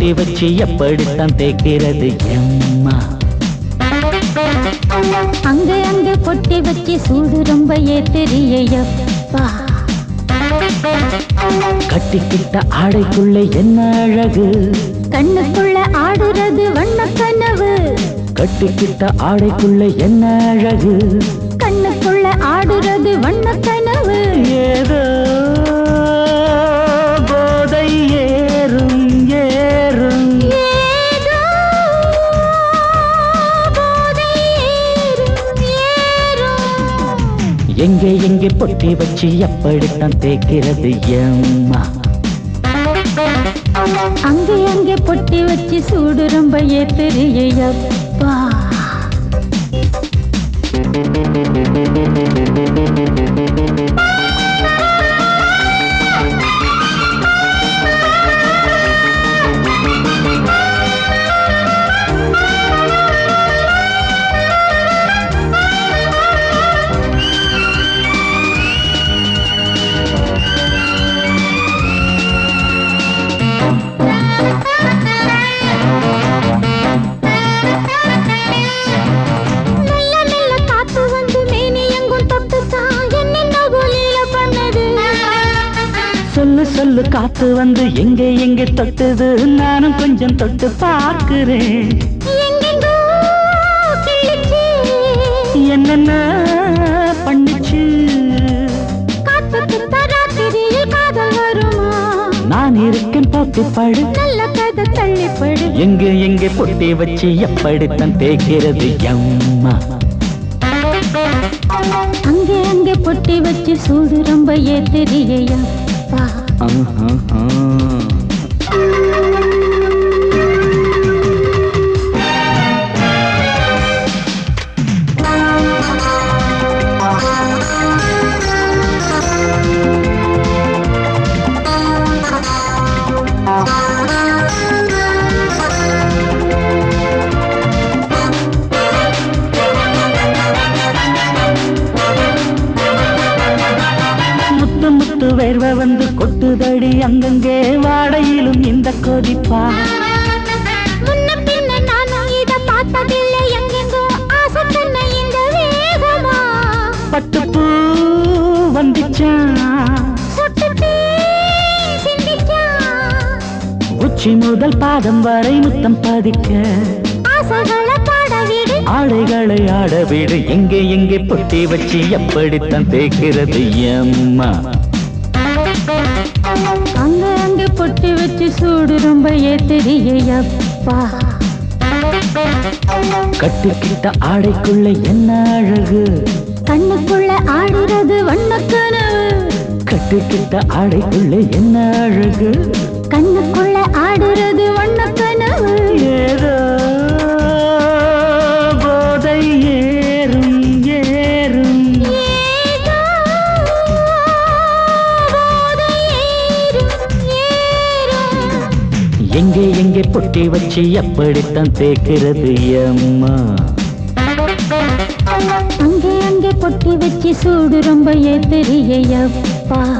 பொட்டி வச்சு எப்படித்தான் தேய்க்கிறது எம்மா? அங்க அங்க பொட்டி வச்சு சூடு ரொம்ப ஏத்தெரியப்பா கட்டிக்கிட்ட ஆடைக்குள்ள என்ன அழகு? கண்ணுக்குள்ள ஆடுறது வண்ண கனவு கட்டிக்கிட்ட ஆடைக்குள்ள என்ன அழகு? கண்ணுக்குள்ள ஆடுறது வண்ண கனவு ஏதோ எங்கே பொட்டி வச்சு எப்படித்தான் தேய்க்கிறது எம்மா? அங்கே அங்கே பொட்டி வச்சு சூடு ரொம்ப ஏத்தெரியப்பா மெல்ல சொல்லு காத்து வந்து எங்கே எங்கே தொட்டுது? நானும் கொஞ்சம் தொட்டு பார்க்கிறேன். என்னென்ன பண்ணுச்சு? நான் இருக்கேன் பார்த்து படு. நல்ல கதை தள்ளிப்படு எங்கே எங்கே பொட்டி வச்சு எப்படித்தான் தேய்க்கிறது எம்மா அங்கே அங்கே பொட்டி வச்சு சூடு ரொம்ப ஏத்தெரியப்பா ஆஹா. உச்சி முதல் பாதம் வரை முத்தம் பதிக்க. ஆடைகளை ஆட வீடு எங்கே எங்கே பொட்டி வச்சு எப்படித்தான் தேய்க்கிறது எம்மா? அங்க அங்க பொட்டி வச்சு சூடு ரொம்ப ஏத்தெரியப்பா கட்டுக்கிட்ட ஆடைக்குள்ள என்ன அழகு? கண்ணுக்குள்ள ஆடுறது வண்ணக்கனவு. கட்டுக்கிட்ட ஆடைக்குள்ள என்ன அழகு? ஆடுறது வண்ணக்கனவு. ஏதோ போதை ஏறும் ஏறும். ஏதோ போதை ஏறும், ஏறும். எங்கே எங்கே பொட்டி வச்சு எப்படித்தான் தேய்க்கிறது எம்மா அங்கே அங்கே பொட்டி வச்சு சூடு ரொம்ப ஏத்தெரியப்பா வாழ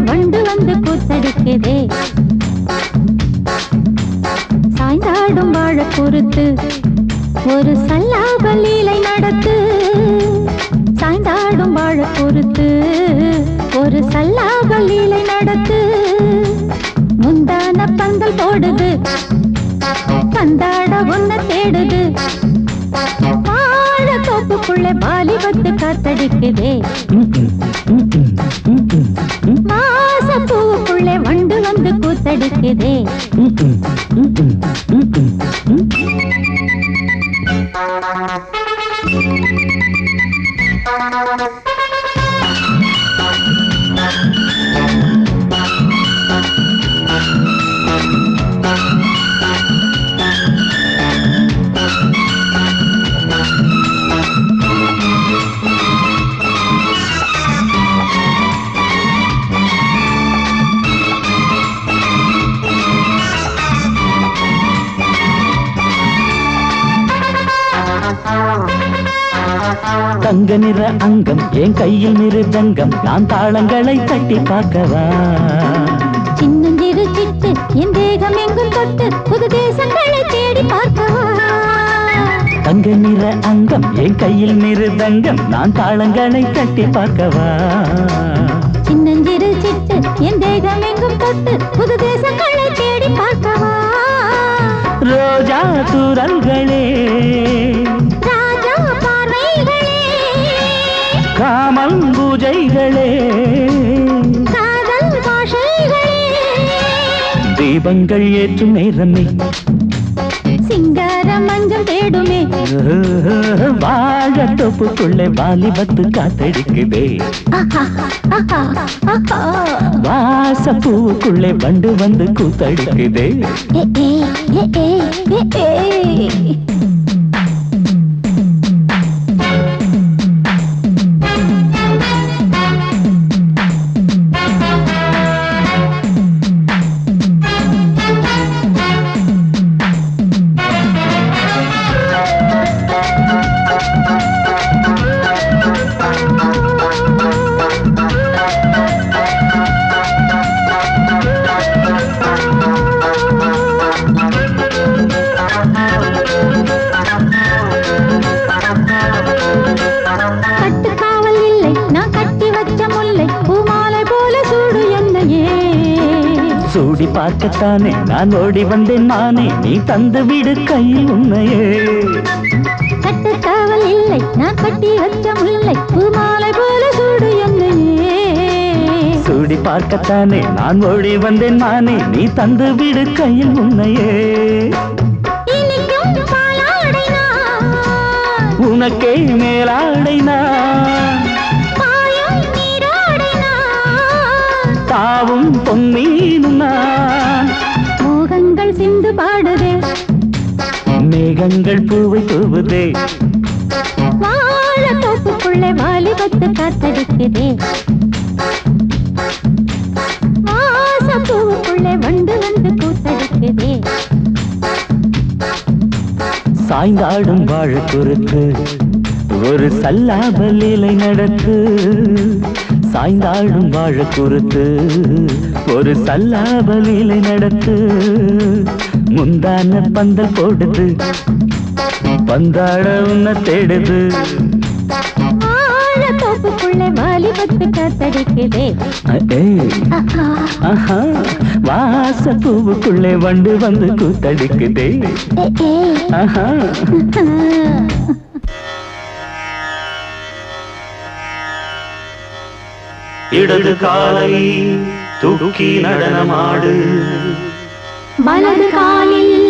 வண்டு வந்து கூத்தடிக்குதே சாய்ந்தாடும் வாழ பொறுத்து ஒரு சல்லாப லீலை நடத்து. சாய்ந்தாடும் வாழ பொறுத்து ஒரு சல்லாப லீலை நடத்து. முந்தான பந்தல் போடுது பந்தாட ஒன்ன தேடுது. வாழ பாலி வாலிபத்து காத்தடிக்குதே. ம், ம், ம், மாச பூவுக்குள்ளே வண்டு வந்து கூத்தடிக்குதே Thank you. தங்க நிற அங்கம் என் கையில் மிருதங்கம் நான் தாளங்களை தட்டி பார்க்கவா? சின்னஞ்சிறு சிட்டு என் தேகம் எங்கும் தொட்டு புது தேசங்களை தேடி பார்க்கவா? தங்க நிற அங்கம் என் கையில் மிருதங்கம் நான் தாளங்களை தட்டி பார்க்கவா? சின்னஞ்சிறு சிட்டு என் தேகம் எங்கும் தொட்டு புது தேசங்களை தேடி பார்க்கவா? ரோஜா தூரல்களே காமம் பூஜைகளே. காதல் பாஷைகளே. தீபங்கள் ஏற்றும் நேரமே. சிங்கார மஞ்சள் தேடுமே வாழ தொப்புக்குள்ளே வாலிபத்து காத்தடிக்குதே. வாச பூவுக்குள்ளே வண்டு வந்து கூத்தடிக்குதே. பார்க்கத்தானே? நான் ஓடி வந்தேன் நானே. நீ தந்து விடு கையில் உண்மையே கட்டுக்காவல் இல்லை. நான் கட்டி வச்ச முல்லை பூமாலை போல சூடு என்னையே. சூடி பார்க்கத்தானே? நான் ஓடி வந்தேன் நானே. நீ தந்து விடு கையில் உண்மையே உனக்கே மேலாடை நான் தாவும் பொன்னீனும் நான் மோகங்கள் சிந்து பாடுதே. மேகங்கள் பூவை தூவுதே. வாழ தோப்புக்குள்ளே வாலிபத்து காத்தடிக்குதே. வாச பூவுக்குள்ளே வண்டு வந்து கூத்தடிக்குதே சாய்ந்தாடும் வாழ குறுத்து ஒரு சல்லாப லீலை நடத்து சாய்ந்தாடும் வாழ குறுத்து ஒரு சல்லாப லீலை நடத்து முந்தான பந்தல் போடுது பந்தாட உன்னை தேடுது. வாச பூவுக்குள்ளே வண்டு வந்து கூத்தடிக்குதே. ஆஹா. இடது காலை தூக்கி நடனமாடு. வலது காலில்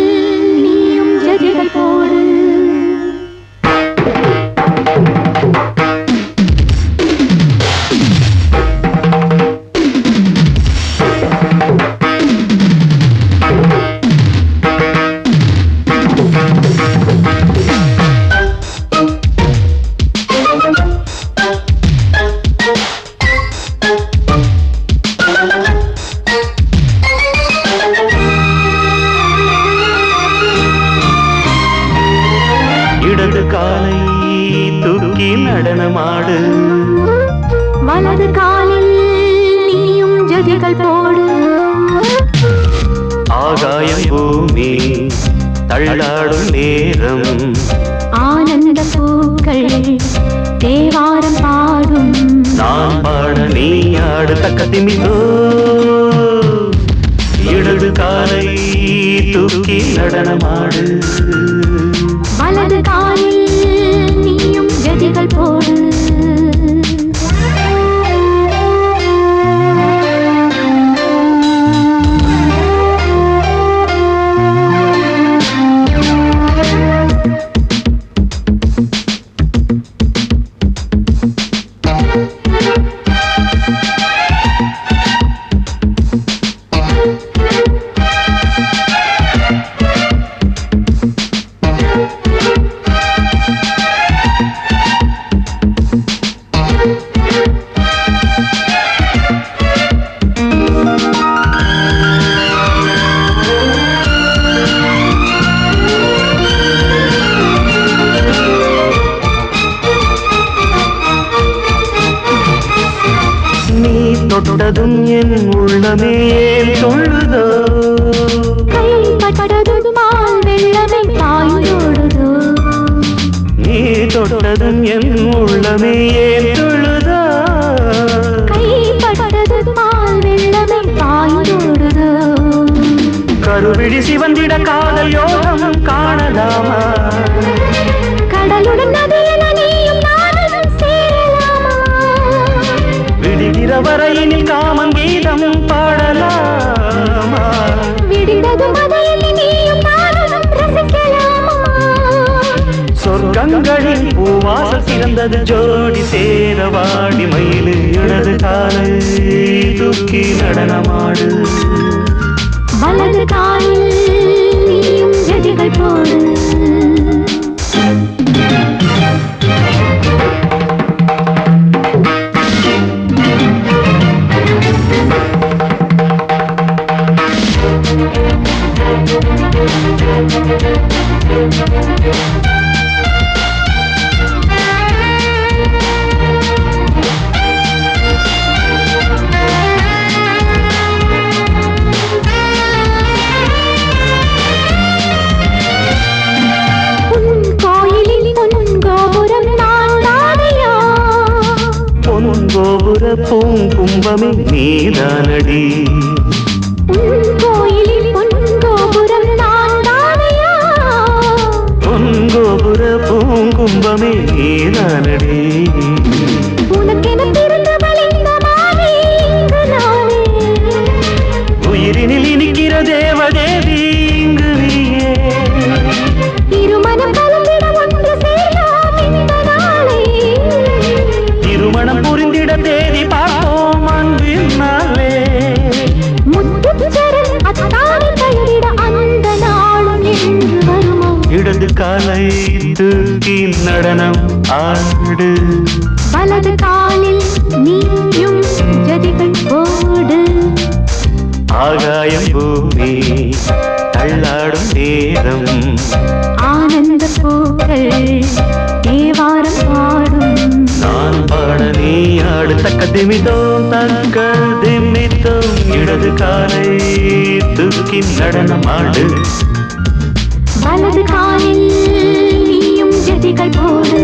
வலது காலை தூக்கி நடனமாடு. வலது காலில் நீயும் கதிகள் போடு. கருவிழி சிவந்திட காதல் யோகம் காணலாமா? கடலுடன் விடுகிற வரையினில் காமன் கீதம் பாடலாமா? சொர்க்கங்களின் பூவாசல் சிறந்தது ஜோடி சேர வாடி மயிலு இடது காலை தூக்கி நடனமாடு. பூங்கும்பமே நீதானடி உன் கோயிலில் உன் கோபுரம் நான் தானையா? பொன் கோபுர பூங்கும்பமே நானே உயிரினில் இனிக்கிற தேவதேவி இங்கு நீயே திருமணம் கலந்திட நாளே தேதி பார்ப்போம் என்று வருமோ? இடது காலை தூக்கி நடனம் ஆடு. வலது காலில் நீயும் ஜதிகள் போடு ஆகாயம் பூமி தள்ளாடும் நேரம். ஆனந்த பூக்கள் தேவாரம் பாடும் நான் பாட நீ ஆடு தக்க திமிதோம் தக்க திமித்தோம் இடது காலை தூக்கி நடனம் ஆடு. வலது காலில் நீயும் ஜதிகள் போடு.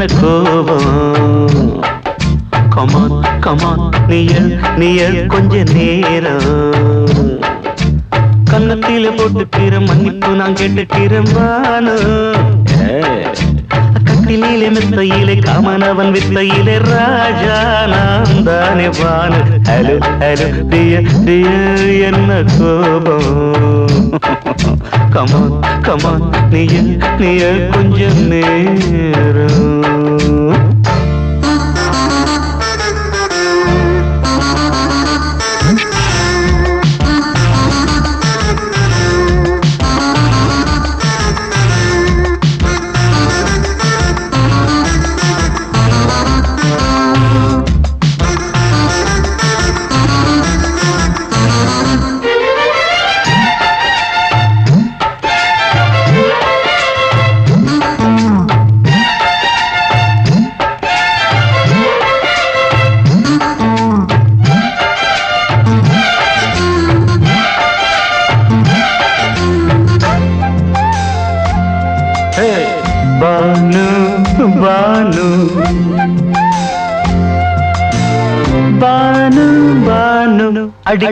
என்ன கோபம்? கமான் கமான் நியல் நியல் கொஞ்ச நேரம். கன்னத்தில போட்டுக்கிற மன்னிப்பு நான் கேட்டுக்கிறேன் வானு கட்டிலே மெத்தையிலே காமனவன் வித்தையிலே ராஜா. வானு அலு அலு டிய டிய என்ன கோபம்? கமான் கமான் நீய நீய கொஞ்சம் நேரம்.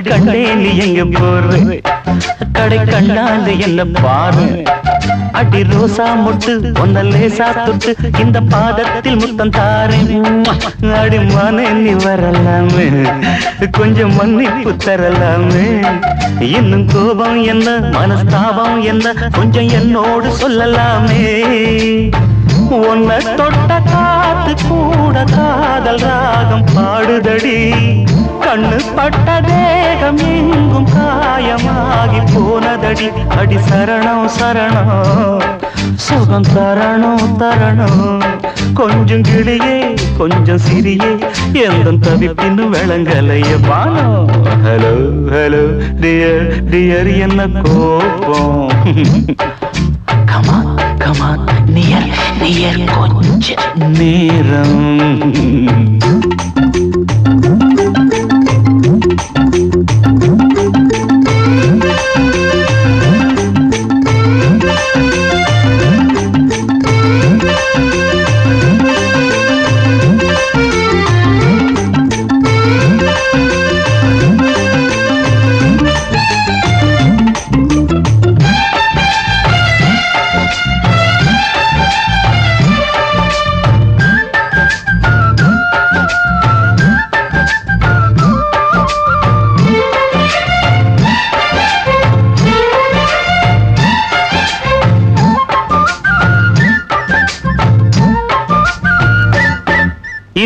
கண்டே நீ எங்க போற கடை கண்ணால என்ன பாரு. அடி ரோசா முட்டு ஒன்ன லேசா தொட்டு இந்த பாதத்தில் முத்தம் தாரேன். அடி மனே நீ வரலாமே. கொஞ்சம் மன்னிப்பு தரலாமே. இன்னும் கோபம் என்ன மனஸ்தாபம் என்ன கொஞ்சம் என்னோடு சொல்லலாமே. உன்னை தொட்ட காத்து கூட காதல் ராகம் பாடுதடி. கண்ணு பட்ட தேகம் எங்கும் காயமாகி போனதடி. அடி சரணம் சரணம். சுகம் தரணும் தரணும். கொஞ்சம் கிளியே கொஞ்சம் சிறியே. எந்த தவிப்பின்னு விளங்கலைய பானோ ஹலோ ஹலோ டியர் டியர் என்ன கோபம்? கமான் கமான் நியர் நியர் கொஞ்ச நேரம்.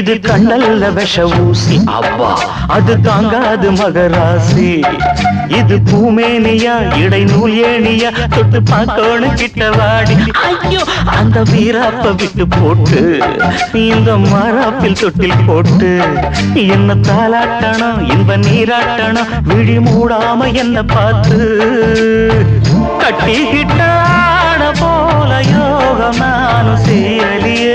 இது கண்ணல்ல விஷ ஊசி. அப்பா அது தாங்காது மகராசி. இது பூமேனியா இடைநூல் ஏனியா தொட்டு பார்க்கணும் கிட்ட வாடி. ஐயோ அந்த வீராப்ப விட்டு போட்டு இந்த மாறாப்பில் தொட்டில் போட்டு என்ன தாளாட்டணும் இன்ப நீராட்டணும் விழி மூடாம என்ன பார்த்து. கட்டிக்கிட்டாட போல யோகம் நானும் சேரலியே.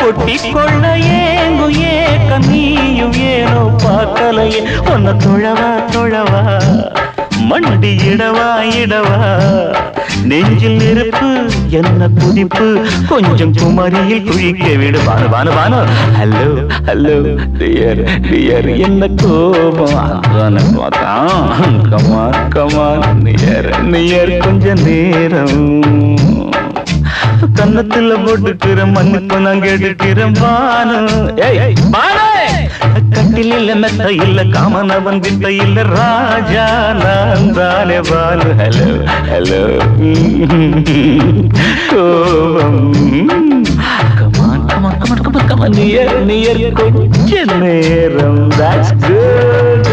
கொட்டிக்கொள்ள ஏங்கு ஏக்க நீயும் ஏனோ பார்க்கலையே. ஒன்ன தொழவா தொழவா. மண்டி இடவா இடவா. நெஞ்சில் நெருப்பு என்ன குதிப்பு கொஞ்சம் குமரியில் குழிக்க விடு. Banu Banu Banu. Hello hello dear dear என்ன கோபம். அதான பார்த்தான். கமான் கமான் நியர் நியர் கொஞ்ச நேரம். கன்னத்துல போட்டுக்கிற மன்னிப்பு நான் கேட்டுக்கிற பானு. கட்டில் இல்ல மெத்த இல்ல காமனவன் வித்த இல்ல ராஜா நான் தானே பானு ஹலோ ஹலோ கோபம். Come on come on come on come on come on near near கொஞ்ச நேரம். That's good